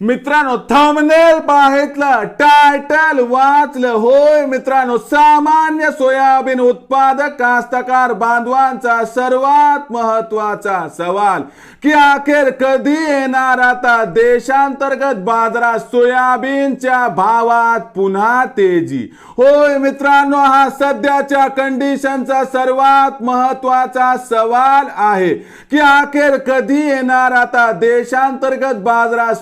मित्रांनो thumbnail पाहितलं title वाचलं. होय मित्रांनो सामान्य सोयाबीन उत्पादक कास्तकार बांधवांचा सर्वात महत्त्वाचा सवाल की अखेर कधी येणार आता देशांतर्गत बाजारात सोयाबीनच्या भावात पुन्हा तेजी? होय मित्रांनो हा सध्याच्या कंडिशनचा सर्वात महत्त्वाचा सवाल आहे की अखेर कधी येणार आता देशांतर्गत बाजारात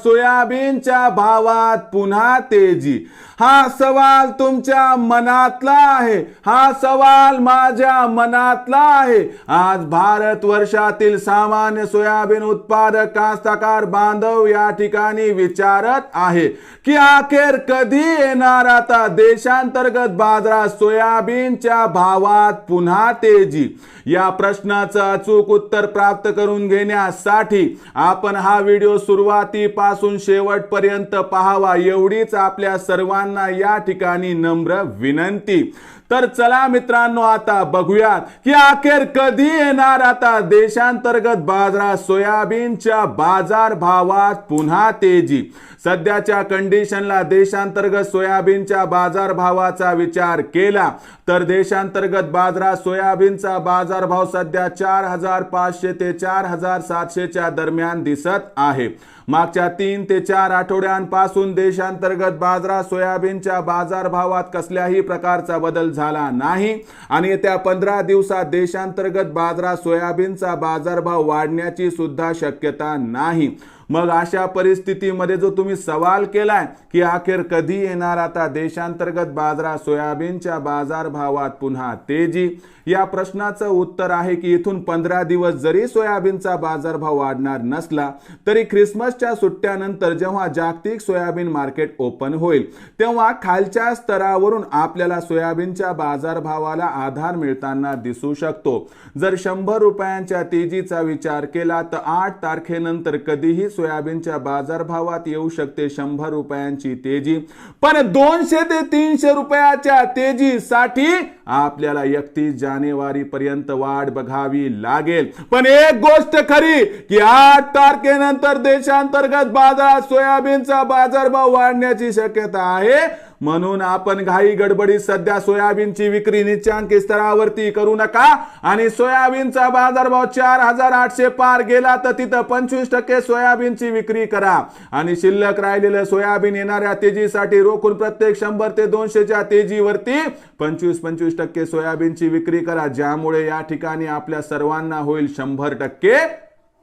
सोयाबीनच्या भावात पुन्हा तेजी. हा सवाल तुमच्या मनातला आहे. हा सवाल माझ्या मनातला आहे. आज भारत वर्षातील सामान्य सोयाबीन उत्पादक कास्तकार बांधव या ठिकाणी विचारत आहे की अखेर कधी येणार आता देशांतर्गत बाजारात सोयाबीनच्या भावात पुन्हा तेजी? या प्रश्नाचं अचूक उत्तर प्राप्त करून घेण्यासाठी आपण हा व्हिडिओ सुरुवातीपासून शेवटपर्यंत पाहावा एवढीच आपल्या सर्वांना या ठिकाणी नम्र विनंती. तर चला मित्रांनो आता बघूयात की अखेर कधी येणार आता देशांतर्गत बाजारात सोयाबीनच्या बाजार भावात पुन्हा तेजी? सध्याच्या कंडिशनला देशांतर्गत सोयाबीनच्या बाजार भावाचा विचार केला तर देशांतर्गत बाजारात सोयाबीनचा बाजारभाव सध्या चार हजार पाचशे ते चार हजार सातशेच्या दरम्यान दिसत आहे. मागच्या तीन ते चार आठवड्यांपासून देशांतर्गत बाजारात सोयाबीनच्या बाजारभावात कसल्याही प्रकारचा बदल झाला नाही. आणि येत्या पंधरा दिवसात देशांतर्गत बाजारात सोयाबीनचा बाजारभाव वाढण्याची सुद्धा शक्यता नाही. मग अशा परिस्थितीमध्ये जो तुम्ही सवाल केलाय की अखेर कधी येणार आता देशांतर्गत बाजारात सोयाबीनच्या बाजारभावात पुन्हा तेजी? या प्रश्नाचं उत्तर आहे की इथून पंधरा दिवस जरी सोयाबीनचा बाजारभाव वाढणार नसला तरी ख्रिसमसच्या सुट्ट्यानंतर जेव्हा जागतिक सोयाबीन मार्केट ओपन होईल तेव्हा खालच्या स्तरावरून आपल्याला सोयाबीनच्या बाजारभावाला आधार मिळताना दिसू शकतो. जर शंभर रुपयांच्या तेजीचा विचार केला तर आठ तारखेनंतर कधीही सोयाबीनच्या बाजारभावात येऊ शकते शंभर रुपयांची तेजी. पण दोनशे ते तीनशे रुपयाच्या तेजीसाठी आपल्याला एकतीस जानेवारी पर्यंत वाट बघावी लागेल. पण एक गोष्ट खरी की आठ तारखेनंतर देशांतर्गत बाजारात सोयाबीनचा बाजारभाव वाढण्याची शक्यता आहे. म्हणून आपण घाई गडबडीत सध्या सोयाबीनची विक्री निश्चांक स्तरावरती करू नका. आणि सोयाबीनचा बाजारभाव चार हजार आठशे पार गेला तर तिथं पंचवीस टक्के सोयाबीनची विक्री करा. आणि शिल्लक राहिलेलं सोयाबीन येणाऱ्या तेजीसाठी रोखून प्रत्येक शंभर ते दोनशेच्या तेजीवरती पंचवीस पंचवीस टक्के सोयाबीनची विक्री करा. ज्यामुळे या ठिकाणी आपल्या सर्वांना होईल शंभर टक्के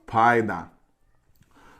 फायदा.